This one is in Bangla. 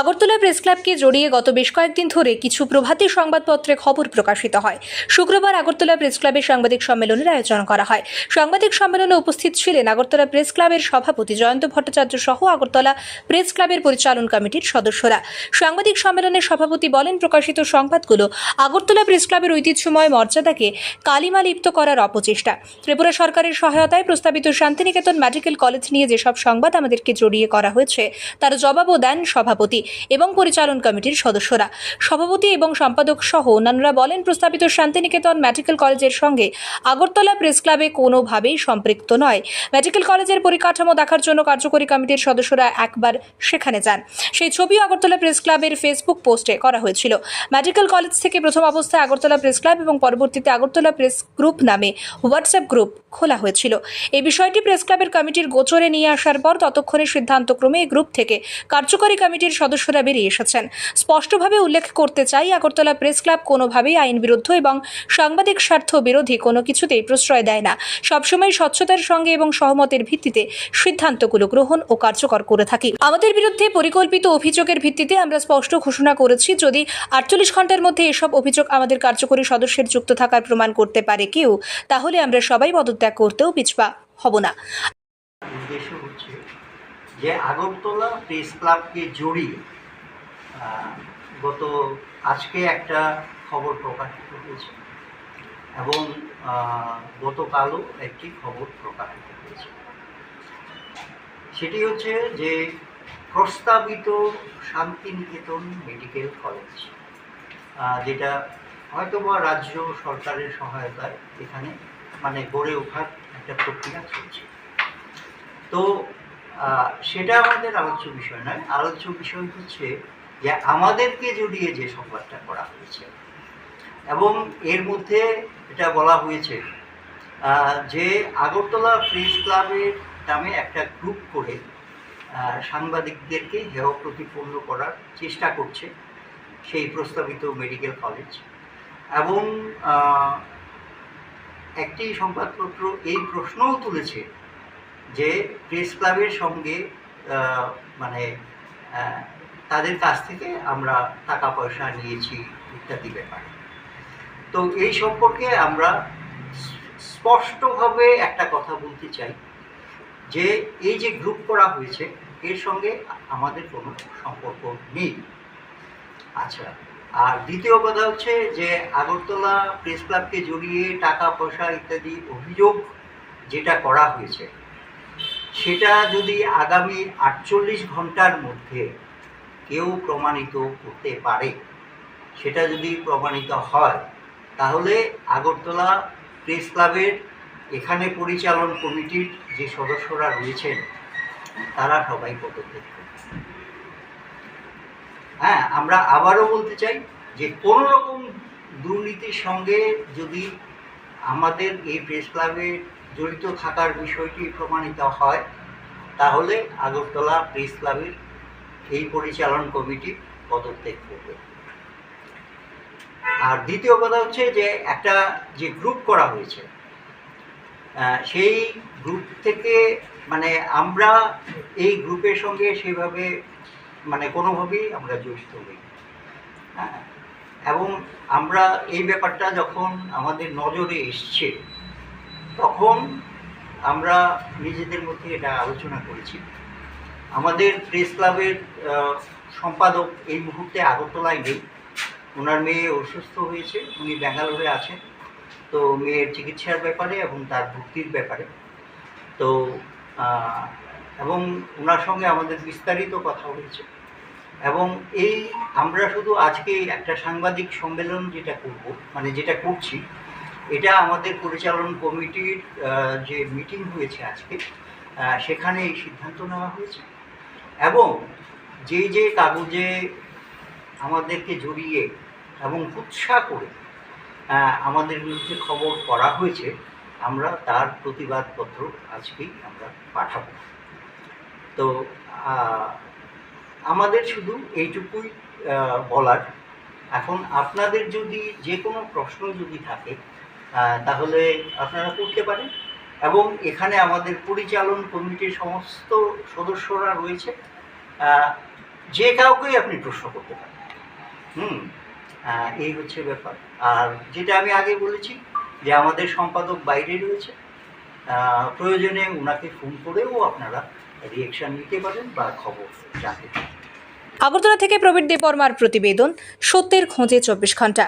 আগরতলা প্রেস ক্লাবকে জড়িয়ে গত বেশ কয়েকদিন ধরে কিছু প্রভাতী সংবাদপত্রে খবর প্রকাশিত হয়। শুক্রবার আগরতলা প্রেস ক্লাবের সাংবাদিক সম্মেলনের আয়োজন করা হয়। সাংবাদিক সম্মেলনে উপস্থিত ছিলেন আগরতলা প্রেস ক্লাবের সভাপতি জয়ন্ত ভট্টাচার্য সহ আগরতলা প্রেস ক্লাবের পরিচালন কমিটির সদস্যরা। সাংবাদিক সম্মেলনে সভাপতি বলেন, প্রকাশিত সংবাদগুলো আগরতলা প্রেস ক্লাবের ঐতিহ্যময় মর্যাদাকে কালিমা লিপ্ত করার অপচেষ্টা। ত্রিপুরা সরকারের সহায়তায় প্রস্তাবিত শান্তিনিকেতন মেডিকেল কলেজ নিয়ে যেসব সংবাদ আমাদেরকে জড়িয়ে করা হয়েছে, তার জবাবও দেন সভাপতি। এবং পরিচালন কমিটির সদস্যরা। সভাপতি এবং সম্পাদক সহ অন্যান্যরা বলেন, প্রস্তাবিত শান্তিনিকেতন মেডিকেল কলেজের সঙ্গে আগরতলা প্রেস ক্লাবে কোনোভাবেই সম্পৃক্ত নয়। মেডিকেল কলেজের পরিকাঠামো দেখার জন্য কার্যকরী কমিটির সদস্যরা একবার সেখানে যান। সেই ছবি আগরতলা প্রেস ক্লাবের ফেসবুক পোস্টে করা হয়েছিল। মেডিকেল কলেজ থেকে প্রথম অবস্থায় আগরতলা প্রেস ক্লাব এবং পরবর্তীতে আগরতলা প্রেস গ্রুপ নামে হোয়াটসঅ্যাপ গ্রুপ খোলা হয়েছিল। এই বিষয়টি প্রেস ক্লাবের কমিটির গোচরে নিয়ে আসার পর ততক্ষণে সিদ্ধান্তক্রমে এই গ্রুপ থেকে কার্যকরী কমিটির সদস্যরা বেরিয়ে এসেছেন। স্পষ্টভাবে উল্লেখ করতে চাই, আগরতলা প্রেস ক্লাব কোনোভাবেই আইন বিরুদ্ধ এবং সাংবাদিক স্বার্থ বিরোধী কোনো কিছুতেই প্রশ্রয় দেয় না। সবসময় স্বচ্ছতার সঙ্গে এবং সহমতের ভিত্তিতে সিদ্ধান্তগুলো গ্রহণ ও কার্যকর করে থাকি। আমাদের বিরুদ্ধে পরিকল্পিত অভিযোগের ভিত্তিতে আমরা স্পষ্ট ঘোষণা করেছি, যদি আটচল্লিশ ঘণ্টার মধ্যে এসব অভিযোগ আমাদের কার্যকরী সদস্যের যুক্ত থাকার প্রমাণ করতে পারে কেউ, তাহলে আমরা সবাই পদত্যাগ করতেও পিছপা হব না। যে আগরতলা প্রেস ক্লাবকে জড়িয়ে গত আজকে একটা খবর প্রকাশিত হয়েছে এবং গতকালও একটি খবর প্রকাশিত হয়েছে। সেটি হচ্ছে যে প্রস্তাবিত শান্তিনিকেতন মেডিকেল কলেজ যেটা হয়তোবা রাজ্য সরকারের সহায়তায় এখানে মানে গড়ে ওঠার একটা প্রক্রিয়া চলছে। তো সেটা আমাদের আলোচ্য বিষয় নয়। আলোচ্য বিষয় হচ্ছে যে আমাদেরকে জড়িয়ে যে সংবাদটা করা হয়েছে। এবং এর মধ্যে এটা বলা হয়েছে যে আগরতলা প্রেস ক্লাবের নামে একটা গ্রুপ করে সাংবাদিকদেরকে হেয় প্রতিপন্ন করার চেষ্টা করছে সেই প্রস্তাবিত মেডিকেল কলেজ। এবং একটি সংবাদপত্র এই প্রশ্নও তুলেছে যে প্রেস ক্লাবের সঙ্গে মানে তাদের কাছ থেকে আমরা টাকা পয়সা নিয়েছি ইত্যাদি ব্যাপারে। তো এই সম্পর্কে আমরা স্পষ্টভাবে একটা কথা বলতে চাই, যে এই যে গ্রুপ করা হয়েছে, এর সঙ্গে আমাদের কোনো সম্পর্ক নেই। আচ্ছা আর দ্বিতীয় কথা হচ্ছে যে আগরতলা প্রেস ক্লাবকে জড়িয়ে টাকা পয়সা ইত্যাদি অভিযোগ যেটা করা হয়েছে সেটা যদি আগামী আটচল্লিশ ঘণ্টার মধ্যে কেউ প্রমাণিত করতে পারে, সেটা যদি প্রমাণিত হয়, তাহলে আগরতলা প্রেস ক্লাবের এখানে পরিচালন কমিটির যে সদস্যরা রয়েছেন, তারা সবাই করবে হ্যাঁ আমরা আবারও বলতে চাই যে কোনো রকম দুর্নীতির সঙ্গে যদি আমাদের এই প্রেস ক্লাবে জড়িত থাকার বিষয়টি প্রমাণিত হয়, তাহলে আগরতলা প্রেস ক্লাবের এই পরিচালন কমিটি পদত্যাগ করবে। আর দ্বিতীয় কথা হচ্ছে যে একটা যে গ্রুপ করা হয়েছে সেই গ্রুপ থেকে মানে আমরা এই গ্রুপের সঙ্গে সেভাবে মানে কোনোভাবেই আমরা জড়িত নই। হ্যাঁ এবং আমরা এই ব্যাপারটা যখন আমাদের নজরে এসছে তখন আমরা নিজেদের মধ্যে এটা আলোচনা করেছি। আমাদের প্রেস ক্লাবের সম্পাদক এই মুহূর্তে আগরতলায় নেই। ওনার মেয়ে অসুস্থ হয়েছে, উনি ব্যাঙ্গালোরে আছেন। তো মেয়ের চিকিৎসার ব্যাপারে এবং তার ভর্তির ব্যাপারে। তো এবং ওনার সঙ্গে আমাদের বিস্তারিত কথা হয়েছে। এবং এই আমরা শুধু আজকে একটা সাংবাদিক সম্মেলন যেটা করব মানে যেটা করছি এটা আমাদের পরিচালন কমিটির যে মিটিং হয়েছে আজকে সেখানে এই সিদ্ধান্ত নেওয়া হয়েছে। এবং যে যে কাগজে আমাদেরকে জড়িয়ে এবং উৎসাহ করে আমাদের বিরুদ্ধে খবর করা হয়েছে, আমরা তার প্রতিবাদপত্র আজকেই আমরা পাঠাবো। তো আমাদের শুধু এইটুকুই বলার। এখন আপনাদের যদি যে কোনো প্রশ্ন যদি থাকে তাহলে আপনারা করতে পারেন। এবং এখানে আমাদের পরিচালন কমিটির সমস্ত সদস্যরা রয়েছে। যে কাউকেই আপনি প্রশ্ন করতে পারেন। হুম এই হচ্ছে ব্যাপার। আর যেটা আমি আগে বলেছি যে আমাদের সম্পাদক বাইরে রয়েছে। প্রয়োজনে ওনাকে ফোন করেও আপনারা রিয়েকশন নিতে পারেন বা খবর জানতে পারেন। আগরতলা থেকে প্রবীর দেববর্মার প্রতিবেদন, সত্যের খোঁজে চব্বিশ ঘণ্টা।